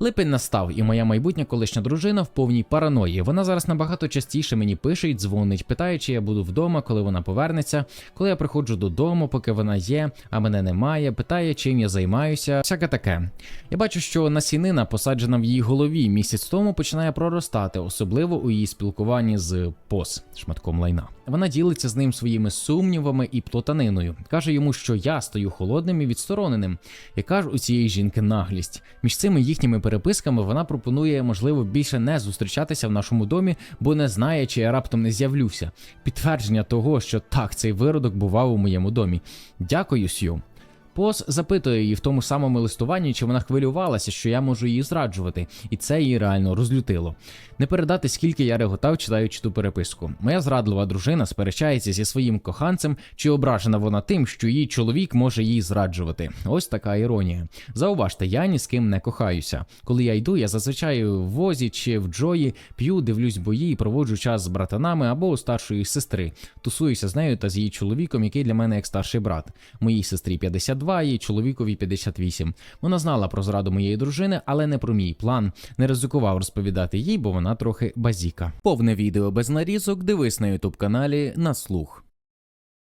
Липень настав, і моя майбутня колишня дружина в повній параної. Вона зараз набагато частіше мені пише і дзвонить, питає, чи я буду вдома, коли вона повернеться, коли я приходжу додому, поки вона є, а мене немає. Питає, чим я займаюся. Всяке таке. Я бачу, що насінина, посаджена в її голові місяць тому, починає проростати, особливо у її спілкуванні з пос шматком лайна. Вона ділиться з ним своїми сумнівами і плутаниною. каже йому, що я стою холодним і відстороненим. Яка ж у цієї жінки наглість? Між цими їхніми переписками вона пропонує, можливо, більше не зустрічатися в нашому домі, бо не знає, чи я раптом не з'явлюся. Підтвердження того, що так цей виродок бував у моєму домі. Дякую, Сью. Пос запитує її в тому самому листуванні, чи вона хвилювалася, що я можу її зраджувати, і це її реально розлютило. Не передати, скільки я реготав, читаючи ту переписку. Моя зрадлива дружина сперечається зі своїм коханцем, чи ображена вона тим, що її чоловік може її зраджувати. Ось така іронія. Зауважте, я ні з ким не кохаюся. Коли я йду, я зазвичай в возі чи в Джої п'ю, дивлюсь бої і проводжу час з братанами або у старшої сестри. Тусуюся з нею та з її чоловіком, який для мене як старший брат. Моїй сестрі 52, її чоловікові 58. Вона знала про зраду моєї дружини, але не про мій план. Не ризикував розповідати їй, бо вона трохи базіка. Повне відео без нарізок дивись на ютуб каналі на слух.